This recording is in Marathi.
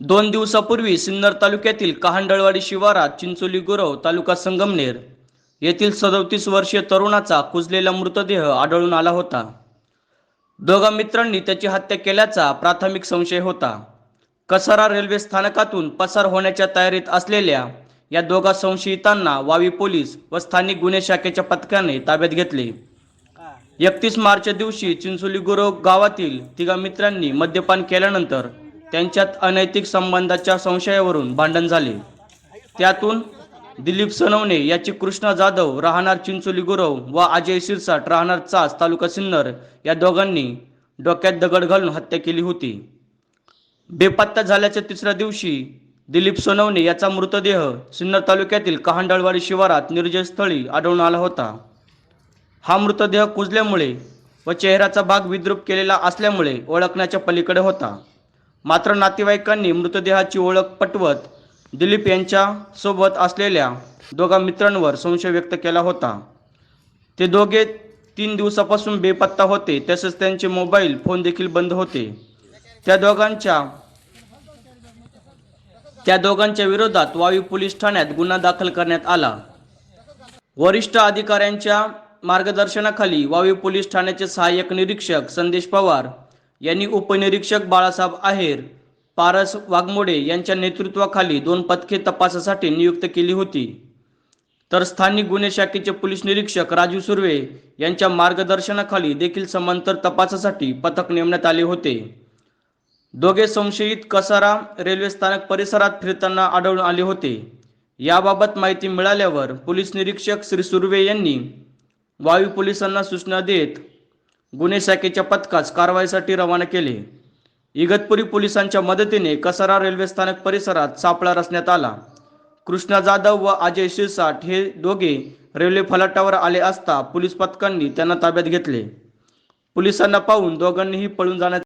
दोन दिवसापूर्वी सिन्नर तालुक्यातील कहांडळवाडी शिवारात चिंचोली गुरव तालुका संगमनेर येथील सदोतीस वर्षीय तरुणाचा कुजलेला मृतदेह आढळून आला होता. दोघा मित्रांनी त्याची हत्या केल्याचा प्राथमिक संशय होता. कसारा रेल्वे स्थानकातून पसार होण्याच्या तयारीत असलेल्या या दोघा संशयितांना वावी पोलीस व स्थानिक गुन्हे शाखेच्या पथकाने ताब्यात घेतले. एकतीस मार्च दिवशी चिंचोली गुरव गावातील तिघा मित्रांनी मद्यपान केल्यानंतर त्यांच्यात अनैतिक संबंधाच्या संशयावरून भांडण झाले. त्यातून दिलीप सनवणे याची कृष्णा जाधव राहणार चिंचोली गुरव व अजय शिरसाट राहणार चास तालुका सिन्नर या दोघांनी डोक्यात दगड घालून हत्या केली होती. बेपत्ता झाल्याच्या तिसऱ्या दिवशी दिलीप सोनवणे याचा मृतदेह सिन्नर तालुक्यातील कहांडळवाडी शिवारात निर्जयस्थळी आढळून आला होता. हा मृतदेह कुजल्यामुळे व चेहऱ्याचा भाग विद्रूप केलेला असल्यामुळे ओळखण्याच्या पलीकडे होता. मात्र नातेवाईकांनी मृतदेहाची ओळख पटवत दिलीप यांच्या सोबत असलेल्या दोघा मित्रांवर संशय व्यक्त केला होता. ते दोघे तीन दिवसापासून बेपत्ता होते तसेच त्यांचे मोबाईल फोन देखील बंद होते. त्या दोघांच्या त्या दोघांच्या विरोधात वावी पोलीस ठाण्यात गुन्हा दाखल करण्यात आला. वरिष्ठ अधिकाऱ्यांच्या मार्गदर्शनाखाली वावी पोलीस ठाण्याचे सहाय्यक निरीक्षक संदेश पवार यांनी उपनिरीक्षक बाळासाहेब आहेर पारस वाघमोडे यांच्या नेतृत्वाखाली दोन पथके तपासासाठी नियुक्त केली होती. तर स्थानिक गुन्हे शाखेचे पोलीस निरीक्षक राजू सुर्वे यांच्या मार्गदर्शनाखाली देखील समांतर तपासासाठी पथक नेमण्यात आले होते. दोघे संशयित कसारा रेल्वे स्थानक परिसरात फिरताना आढळून आले होते. याबाबत माहिती मिळाल्यावर पोलीस निरीक्षक श्री सुर्वे यांनी वायू पोलिसांना सूचना देत गुन्हे शाखेच्या पथकास कारवाईसाठी रवाना केले. इगतपुरी पोलिसांच्या मदतीने कसारा रेल्वे स्थानक परिसरात सापळा रचण्यात आला. कृष्णा जाधव व अजय शिरसाट हे दोघे रेल्वे फलाटावर आले असता पोलीस पथकांनी त्यांना ताब्यात घेतले. पोलिसांना पाहून दोघांनीही पळून जाण्यात